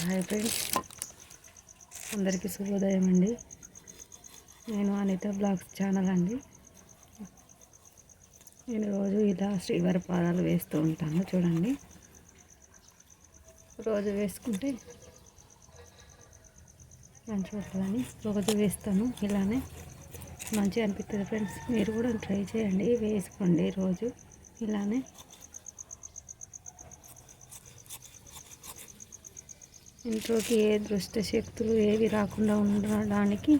Hi friends. అందరికీ శుభోదయం అండి. నేను అనిత బ్లాగ్స్ ఛానల్ అండి. నేను రోజు ఇలా శ్రీవారి పాదాలు వేస్తూ ఉంటాను చూడండి. రోజు వేసుకుంటే మంచి వస్తుందని రోజు వేస్తాను ఇలానే మంచిగా అనిపిస్తుంది ఫ్రెండ్స్. మీరు కూడా ట్రై చేయండి వేసుకోండి రోజు ఇలానే. ఇంట్లోకి ఏ దృష్ట శక్తులు ఏవి రాకుండా ఉండడానికి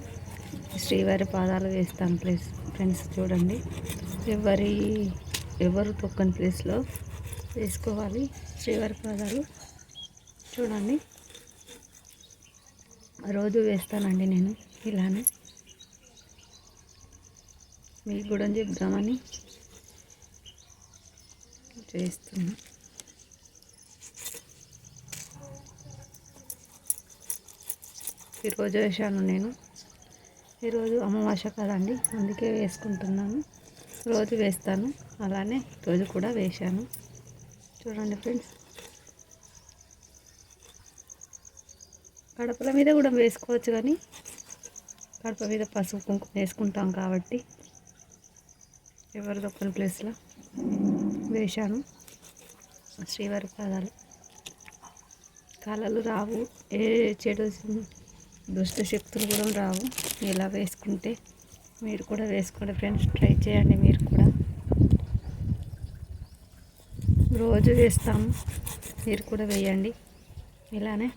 శ్రీవారి పాదాలు వేస్తాం ప్లేస్ ఫ్రెండ్స్ చూడండి. ఎవరి ఎవరు తొక్కని ప్లేస్లో వేసుకోవాలి శ్రీవారి పాదాలు. చూడండి. రోజు వేస్తానండి నేను ఇలానే. మీకు కూడా చెప్దామని చేస్తున్నాను ఈరోజు వేసాను నేను. ఈరోజు అమావాస్య కదండి అందుకే వేసుకుంటున్నాను. రోజు వేస్తాను అలానే రోజు కూడా వేశాను. చూడండి ఫ్రెండ్స్. కడపల మీద కూడా వేసుకోవచ్చు కానీ కడప మీద పసుపు కుంకుమ వేసుకుంటాం కాబట్టి ఎవరి దొక్కని ప్లేస్లో వేశాను. శ్రీవారి పాదాలు. కళలు రావు ఏ చెడు దుష్ట శక్తులు కూడా రావు. ఇలా వేసుకుంటే మీరు కూడా వేసుకోండి ఫ్రెండ్స్. ట్రై చేయండి మీరు కూడా. రోజు వేస్తాము. మీరు కూడా వేయండి. ఇలానే.